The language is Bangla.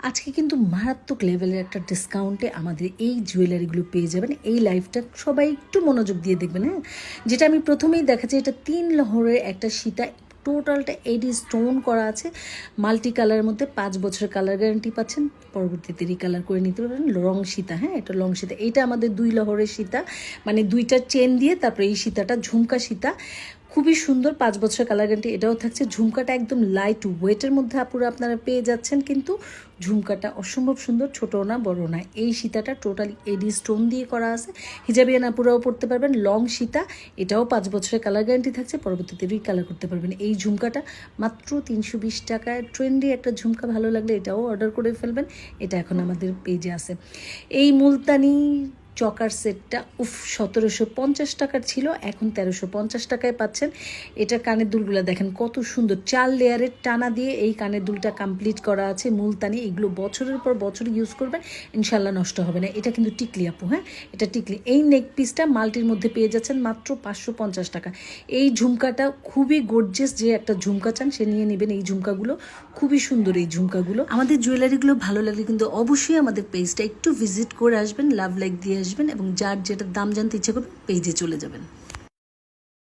আজকে কিন্তু মারাত্মক লেভেলের একটা ডিসকাউন্টে আমাদের এই জুয়েলারিগুলো পেয়ে যাবেন, এই লাইফটা সবাই একটু মনোযোগ দিয়ে দেখবেন হ্যাঁ? যেটা আমি প্রথমেই দেখাচ্ছি, এটা তিন লহরের একটা সীতা টোটালটা এডি স্টোন করা আছে। মাল্টি কালারের মধ্যে পাঁচ বছরের কালার গ্যারান্টি পাচ্ছেন, পরবর্তীতে রিকালার করে নিতে পারবেন রং সীতা হ্যাঁ? এটা লং সীতা। এইটা আমাদের দুই লহরের সীতা মানে দুইটা চেন দিয়ে তারপরে এই সীতাটা ঝুমকা সীতা। খুবই সুন্দর পাঁচ বছর কালার গ্যারান্টি এটাও থাকছে। ঝুমকাটা একদম লাইট ওয়েটের মধ্যে আপুরা আপনারা পেয়ে যাচ্ছেন, কিন্তু ঝুমকাটা অসম্ভব সুন্দর ছোটো না বড় না। এই সীতাটা টোটালি এডি স্টোন দিয়ে করা আছে। হিজাবিয়ান আপুরাও পড়তে পারবেন লং সীতা, এটাও পাঁচ বছরের কালার গ্যারান্টি থাকছে, পরবর্তীতে রিকালার করতে পারবেন। এই ঝুমকাটা মাত্র তিনশো বিশ টাকায় ট্রেন্ডি একটা ঝুমকা, ভালো লাগলে এটাও অর্ডার করে ফেলবেন। এটা এখন আমাদের পেজে আছে। এই মুলতানি চকার সেটটা, উফ, সতেরোশো পঞ্চাশ টাকার ছিল, এখন তেরোশো পঞ্চাশ টাকায় পাচ্ছেন। এটা কানের দুলগুলো দেখেন কত সুন্দর, চার লেয়ারের টানা দিয়ে এই কানের দুলটা কমপ্লিট করা আছে, মুলতানি, এগুলো বছরের পর বছর ইউজ করবেন ইনশাল্লাহ নষ্ট হবে না। এটা কিন্তু টিকলি আপু হ্যাঁ? এটা টিকলি। এই নেক পিসটা মাল্টির মধ্যে পেয়ে যাচ্ছেন মাত্র পাঁচশো পঞ্চাশ টাকা। এই ঝুমকাটা খুবই গর্জেস যে একটা ঝুমকা চান, সে নিয়ে নেবেন এই ঝুমকাগুলো। খুবই সুন্দর এই ঝুমকাগুলো। আমাদের জুয়েলারিগুলো ভালো লাগলে কিন্তু অবশ্যই আমাদের পেজটা একটু ভিজিট করে আসবেন লাভ লাইক দিয়ে আসবেন এবং যার যেটা দাম জানতে ইচ্ছে করবে পেজে চলে যাবেন।